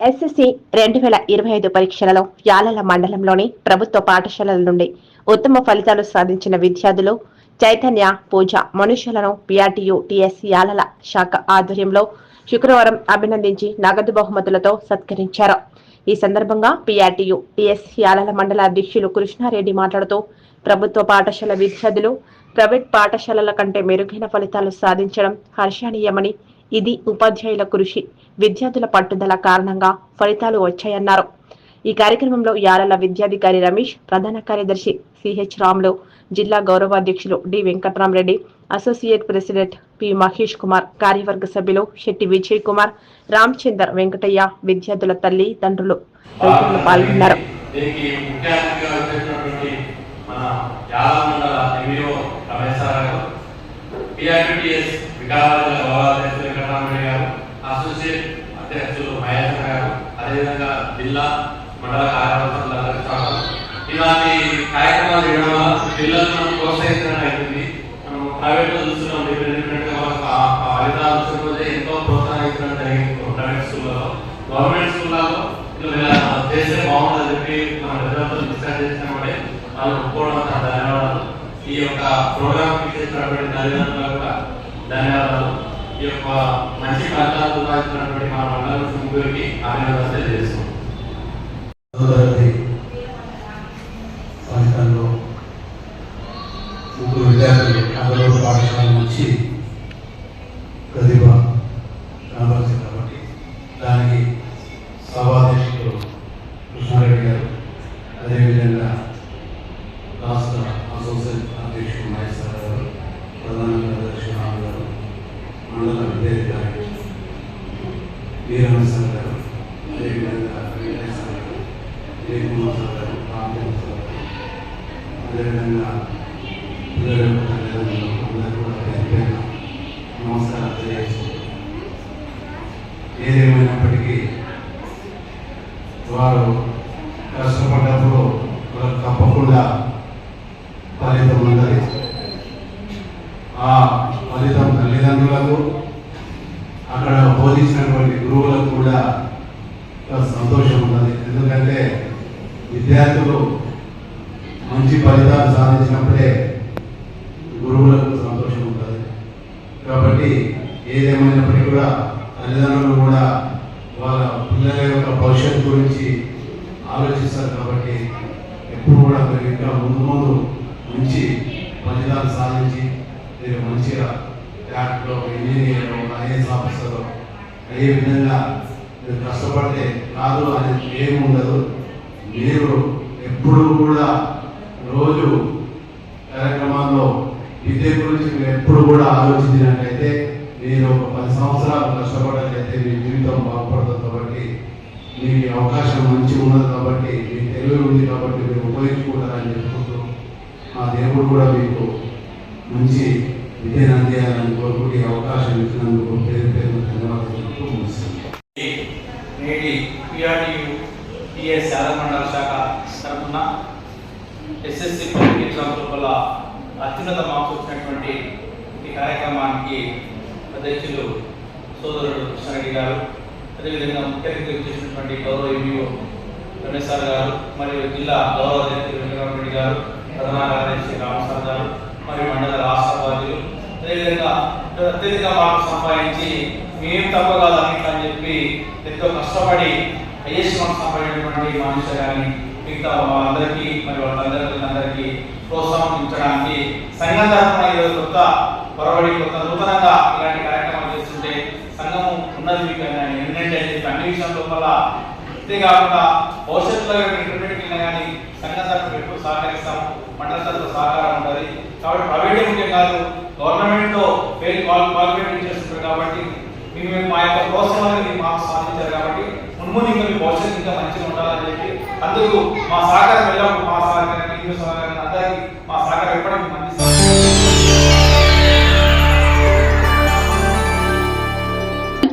SSC రెండు వేల ఇరవై ఐదు పరీక్షలలో యాలల మండలంలోని ప్రభుత్వ పాఠశాలల నుండి ఉత్తమ ఫలితాలు సాధించిన విద్యార్థులు చైతన్య పూజ మనుషులను పిఆర్టీయు టిఎస్ యాలల శాఖ ఆధ్వర్యంలో శుక్రవారం అభినందించి నగదు బహుమతులతో సత్కరించారు. ఈ సందర్భంగా పిఆర్టీయు టిఎస్ యాలల మండల అధ్యక్షులు కృష్ణారెడ్డి మాట్లాడుతూ ప్రభుత్వ పాఠశాల విద్యార్థులు ప్రైవేట్ పాఠశాలల కంటే మెరుగైన ఫలితాలు సాధించడం హర్షణీయమని ఇది ఉపాధ్యాయుల కృషి. విద్యార్థుల పట్టుదల కారణంగా ఫలితాలు వచ్చాయన్నారు. ఈ కార్యక్రమంలో యాలల విద్యాధికారి రమేష్ ప్రధాన కార్యదర్శి సిహెచ్ రాములు జిల్లా గౌరవాధ్యక్షులు D Venkatramareddy associate president P Mahesh Kumar కార్యవర్గ సభ్యులు శెట్టి విజయ్ కుమార్ రామచందర్ వెంకటయ్య విద్యార్థుల తల్లి తండ్రులు తదితరులు పాల్గొన్నారు. అసోసియేట్ అధ్యక్షులు మహేష్ గారు అదేవిధంగా జిల్లా మండల కార్యవర్గంలో స్వాగతం. ఇలాంటి కార్యక్రమాలు చేయడం వల్ల పిల్లలు మనం ప్రోత్సహించడం అవుతుంది మనం ప్రైవేట్లో చూస్తున్నాం డిఫరెంట్ ఫలితాలు వచ్చిన ఎంతో ప్రోత్సహించడం జరిగింది ప్రైవేట్ స్కూళ్ళలో గవర్నమెంట్ స్కూళ్ళలో చేస్తే బాగుంటుంది చెప్పి మన విద్యార్థులు డిస్కస్ చేసినప్పుడే వాళ్ళు ఒప్పుకోవడం ధన్యవాదాలు. ఈ యొక్క ప్రోగ్రామ్ చేసినటువంటి తల్లిదండ్రులకు కూడా. ధన్యవాదాలు. ఈ యొక్క మంచి ఫలితాలు చూడాల్సినటువంటి మా మండలం ముగ్గురికి అభినందనలు తెలియజేస్తున్నాం. ఫలితాల్లో ముగ్గురు విద్యార్థులు అందరూ పాఠశాల నుంచి ప్రతిభ కనబరిచింది కాబట్టి దానికి సభాధ్యక్షులు కృష్ణారెడ్డి గారు అదేవిధంగా రాష్ట్ర అసోసియేట్ అధ్యక్షుడు మహేశ్వర గారు ప్రధాన కార్యదర్శి రామ్ గారు మండల విద్యాధికారి వీరహంస గారు అదేవిధంగా వెంకటేశ్వర గారు జయకుమార్ సార్ గారు సార్ గారు అదేవిధంగా పిల్లల యొక్క తల్లిదండ్రులు అందరూ కూడా పేరు తెలియజేస్తున్నారు ఏదేమైనప్పటికీ వారు కష్టపడ్డ అక్కడ బోధించినటువంటి గురువులకు కూడా సంతోషం ఉన్నది. ఎందుకంటే విద్యార్థులు మంచి ఫలితాలు సాధించినప్పుడే గురువులకు సంతోషం ఉంటుంది. కాబట్టి ఏదేమైనప్పటికీ కూడా తల్లిదండ్రులు కూడా వాళ్ళ పిల్లల యొక్క భవిష్యత్తు గురించి ఆలోచిస్తారు కాబట్టి ఎప్పుడు కూడా మీరు ఇంకా ముందు ముందు మంచి ఫలితాలు సాధించి మీరు మంచిగా డాక్టర్ ఇంజనీర్ ఐఏఎస్ ఆఫీసర్ అదే విధంగా మీరు కష్టపడితే కాదు అనేది ఏమి ఉండదు మీరు ఎప్పుడు కూడా రోజు కార్యక్రమాల్లో విద్య గురించి మీరు ఎప్పుడు కూడా ఆలోచించినట్లయితే మీరు ఒక పది సంవత్సరాలు కష్టపడినట్లయితే మీ జీవితం బాగుపడుతుంది కాబట్టి మీ అవకాశం మంచి ఉన్నది కాబట్టి మీ తెలివి ఉంది కాబట్టి మీరు ఉపయోగించుకుంటారని చెప్పుకుంటూ ఆ దేవుడు కూడా మీకు మంచి విద్యను అందియాలని కోరుకుంటే అవకాశం ఇచ్చినందుకు పేరు పేరు ధన్యవాదాలు నేటి పిఆర్టీయు టిఎస్ శారమండల శాఖ తరఫున ఎస్ఎస్సి పబ్లిక్ ఎగ్జామ్ లోపల అత్యున్నత మార్క్స్ వచ్చినటువంటి ఈ కార్యక్రమానికి అధ్యక్షులు సోదరుడు కృష్ణారెడ్డి గారు అదేవిధంగా ముఖ్య అతిథి వచ్చేసినటువంటి గౌరవ ఎంఈఓ రమేష్ గారు మరియు జిల్లా గౌరవ అధ్యక్షులు వెంకటరామరెడ్డి గారు ప్రధాన కార్యదర్శి రామసార్ గారు మరియు మండల రాష్ట్ర అదేవిధంగా అత్యధిక మార్క్స్ సంపాదించి మేము తప్ప కాదు అన్నింటి అని చెప్పి ఎంతో కష్టపడి ఐఎస్ మార్క్స్ సంపాదించినటువంటి మనుషులు కానీ మిగతా వాళ్ళందరికీ మరి వాళ్ళందరికీ అందరికీ ప్రోత్సాహించడానికి సంఘం తరఫున ఈరోజు కొత్త పొరబడి కొత్త నూతనంగా ఇలాంటి కార్యక్రమాలు చేస్తుంటే సంఘము ఉన్నది మీకు ఏంటంటే అన్ని విషయం లోపల అంతేకాకుండా భవిష్యత్తులో ఇంటర్మీడియట్ కానీ సంఘం తరఫున ఎప్పుడు సహకరిస్తాము మండల తరఫున సహకారం ఉంటుంది. కాబట్టి ప్రైవేట్ ముఖ్యం కాదు గవర్నమెంట్తో ఫెయిల్ క్వాలిఫికేషన్ చేస్తున్నారు కాబట్టి మీకు మేము మా యొక్క ప్రోత్సాహాన్ని మీరు మాకు సాధించారు కాబట్టి మున్ముందు ఇంకా మీ భవిష్యత్తు ఇంకా మంచిగా ఉండాలని చెప్పి అందుకు మా సహకారం వెళ్ళాము మా సహకారం ఇందు సహకారం అందరికీ మా సహకారం ఎప్పటికీ మంచి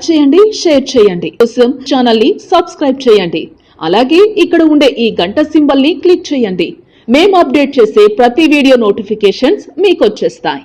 చేయండి షేర్ చేయండి. కోసం ఛానల్ని సబ్స్క్రైబ్ చేయండి. అలాగే ఇక్కడ ఉండే ఈ గంట సింబల్ని క్లిక్ చేయండి. మేము అప్డేట్ చేసే ప్రతి వీడియో నోటిఫికేషన్స్ మీకు వచ్చేస్తాయి.